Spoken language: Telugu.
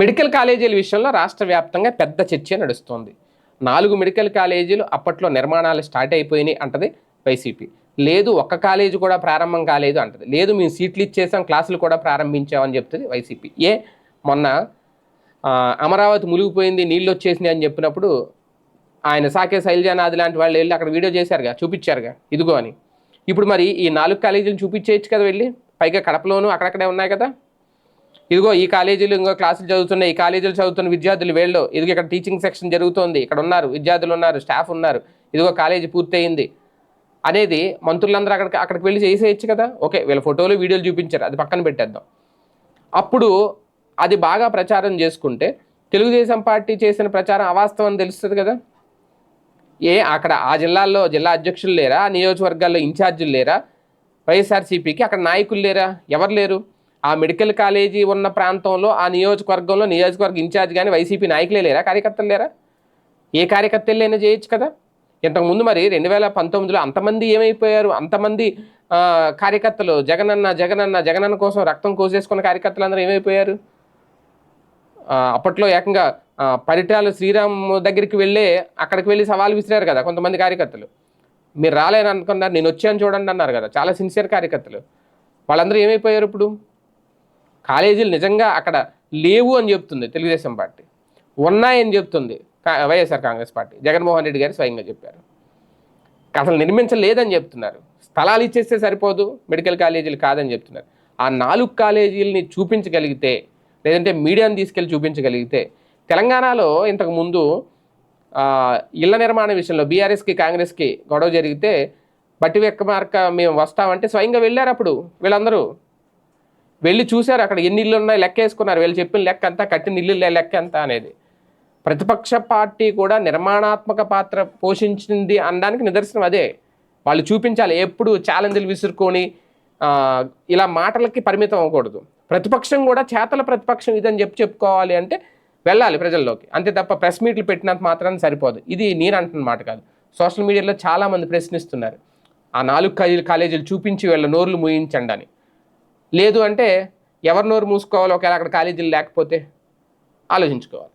మెడికల్ కాలేజీల విషయంలో రాష్ట్ర వ్యాప్తంగా పెద్ద చర్చ నడుస్తోంది. నాలుగు మెడికల్ కాలేజీలు అప్పట్లో నిర్మాణాలు స్టార్ట్ అయిపోయినాయి అంటది వైసీపీ. లేదు ఒక్క కాలేజీ కూడా ప్రారంభం కాలేదు అంటది. లేదు మేము సీట్లు ఇచ్చేసాం క్లాసులు కూడా ప్రారంభించామని చెప్తుంది వైసీపీ. ఏ మొన్న అమరావతి మునిగిపోయింది నీళ్ళు వచ్చేసినాయి అని చెప్పినప్పుడు ఆయన సాకే శైలజానాథ్ లాంటి వాళ్ళు వెళ్ళి అక్కడ వీడియో చేశారుగా చూపించారుగా ఇదిగో అని. ఇప్పుడు మరి ఈ నాలుగు కాలేజీలు చూపించేయచ్చు కదా వెళ్ళి? పైగా కడపలోను అక్కడక్కడే ఉన్నాయి కదా? ఇదిగో ఈ కాలేజీలు ఇంకో క్లాసులు చదువుతున్నాయి ఈ కాలేజీలు చదువుతున్న విద్యార్థులు వీళ్ళు. ఇదిగో ఇక్కడ టీచింగ్ సెక్షన్ జరుగుతోంది. ఇక్కడ ఉన్నారు విద్యార్థులు ఉన్నారు స్టాఫ్ ఉన్నారు. ఇదిగో కాలేజీ పూర్తయింది. అనేది మంత్రులందరూ అక్కడికి అక్కడికి వెళ్ళి చేసేయచ్చు కదా? ఓకే వీళ్ళ ఫోటోలు వీడియోలు చూపించారు. అది పక్కన పెట్టేద్దాం. అప్పుడు అది బాగా ప్రచారం చేసుకుంటే తెలుగుదేశం పార్టీ చేసిన ప్రచారం అవాస్తవం తెలుస్తుంది కదా? ఏ అక్కడ ఆ జిల్లాల్లో జిల్లా అధ్యక్షులు లేరా? నియోజకవర్గాల్లో ఇన్ఛార్జీలు లేరా? వైఎస్ఆర్సీపీకి అక్కడ నాయకులు లేరా? ఎవరు లేరు? ఆ మెడికల్ కాలేజీ ఉన్న ప్రాంతంలో ఆ నియోజకవర్గంలో నియోజకవర్గ ఇన్ఛార్జ్ కానీ వైసీపీ నాయకులే లేరా? కార్యకర్తలు లేరా? ఏ కార్యకర్తలైనా చేయొచ్చు కదా? ఇంతకుముందు మరి రెండు వేల పంతొమ్మిదిలో అంతమంది ఏమైపోయారు? అంతమంది కార్యకర్తలు జగనన్న జగనన్న జగనన్న కోసం రక్తం కోసేసుకున్న కార్యకర్తలు అందరూ ఏమైపోయారు అప్పట్లో ఏకంగా పరిటాలు శ్రీరామ్ దగ్గరికి వెళ్ళే అక్కడికి వెళ్ళి సవాల్ విసిరారు కదా కొంతమంది కార్యకర్తలు. మీరు రాలేని అనుకున్నారు నేను వచ్చాను చూడండి అన్నారు కదా చాలా సిన్సియర్ కార్యకర్తలు. వాళ్ళందరూ ఏమైపోయారు ఇప్పుడు? కాలేజీలు నిజంగా అక్కడ లేవు అని చెప్తుంది తెలుగుదేశం పార్టీ. ఉన్నాయని చెప్తుంది వైఎస్ఆర్ కాంగ్రెస్ పార్టీ. జగన్మోహన్ రెడ్డి గారు స్వయంగా చెప్పారు. అసలు నిర్మించలేదని చెప్తున్నారు. స్థలాలు ఇచ్చేస్తే సరిపోదు మెడికల్ కాలేజీలు కాదని చెప్తున్నారు. ఆ నాలుగు కాలేజీలని చూపించగలిగితే లేదంటే మీడియాని తీసుకెళ్ళి చూపించగలిగితే తెలంగాణలో ఇంతకు ముందు ఇళ్ళ నిర్మాణ విషయంలో బీఆర్ఎస్కి కాంగ్రెస్కి గొడవ జరిగితే బట్టి వెక్కమార్క మేము వస్తామంటే స్వయంగా వెళ్ళారు అప్పుడు వీళ్ళందరూ. వెళ్ళి చూశారు అక్కడ ఎన్ని ఇల్లు ఉన్నాయి లెక్క వేసుకున్నారు. వీళ్ళు చెప్పిన లెక్క అంతా కట్టిన ఇల్లు లెక్క ఎంత అనేది. ప్రతిపక్ష పార్టీ కూడా నిర్మాణాత్మక పాత్ర పోషించింది అనడానికి నిదర్శనం అదే. వాళ్ళు చూపించాలి ఎప్పుడు ఛాలెంజ్లు విసురుకొని ఇలా మాటలకి పరిమితం అవ్వకూడదు. ప్రతిపక్షం కూడా చేతల ప్రతిపక్షం ఇదని చెప్పి చెప్పుకోవాలి అంటే వెళ్ళాలి ప్రజల్లోకి. అంతే తప్ప ప్రెస్ మీట్లు పెట్టినంత మాత్రాన్ని సరిపోదు. ఇది నేను అంటున్న మాట కాదు. సోషల్ మీడియాలో చాలామంది ప్రశ్నిస్తున్నారు. ఆ నాలుగు కాలేజీలు కాలేజీలు చూపించి వీళ్ళ నోర్లు మూయించండి అని. లేదు అంటే ఎవరి నోరు మూసుకోవాలి ఒకవేళ అక్కడ కాలేజీలు లేకపోతే ఆలోచించుకోవాలి.